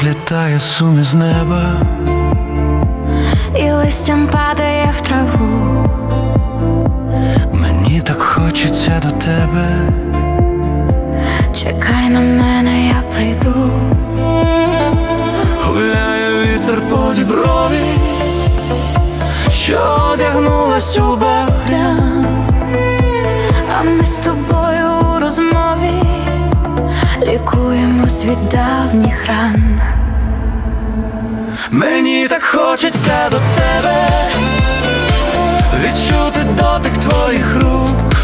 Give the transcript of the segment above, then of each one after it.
злітає сум із неба, і листям падає в траву. мені так хочеться до тебе, Чекай на мене, я прийду. гуляє вітер по діброві, що одягнулась у багрян. Лікуємось від давніх ран. Мені так хочеться до тебе, відчути дотик твоїх рук.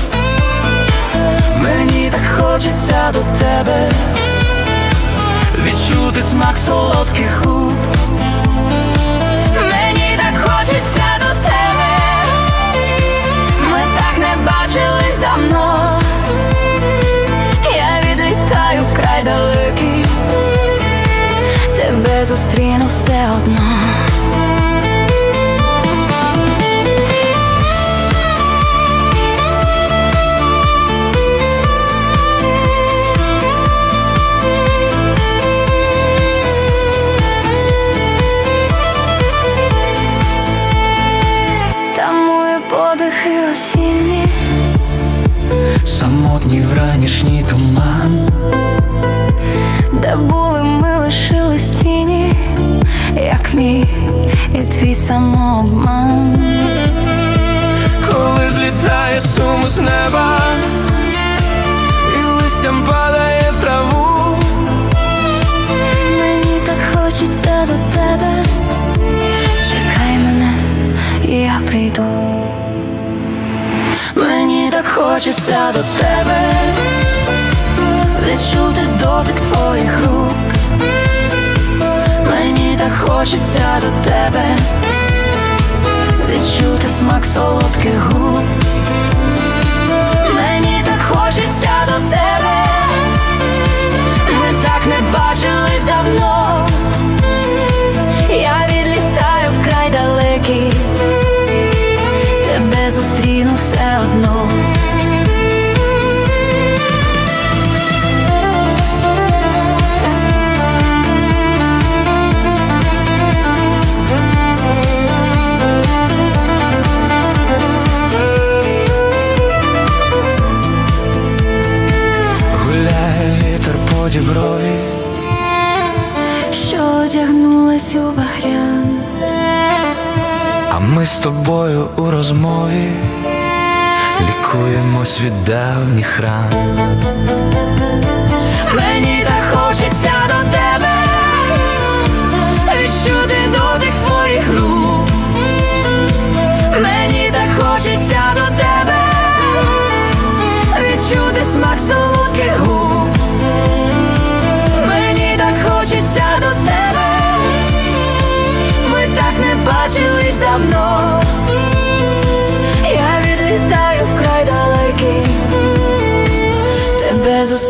Мені так хочеться до тебе, відчути смак солодких губ. Мені так хочеться до тебе. Ми так не бачились давно. Тебе зустріну все одно. Там мої подихи осінні. Самотній вранішній туман, Де були ми тіні, як мій і твій самообман. коли злітає сум з неба, і листям падає в траву. Мені так хочеться до тебе. Чекай мене, і я прийду. Мені так хочеться до тебе, хочеться до тебе, відчути смак солодких губ. Одягнулась у багрян, а ми з тобою у розмові лікуємось від давніх ран. мені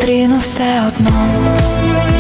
зустріну все одно.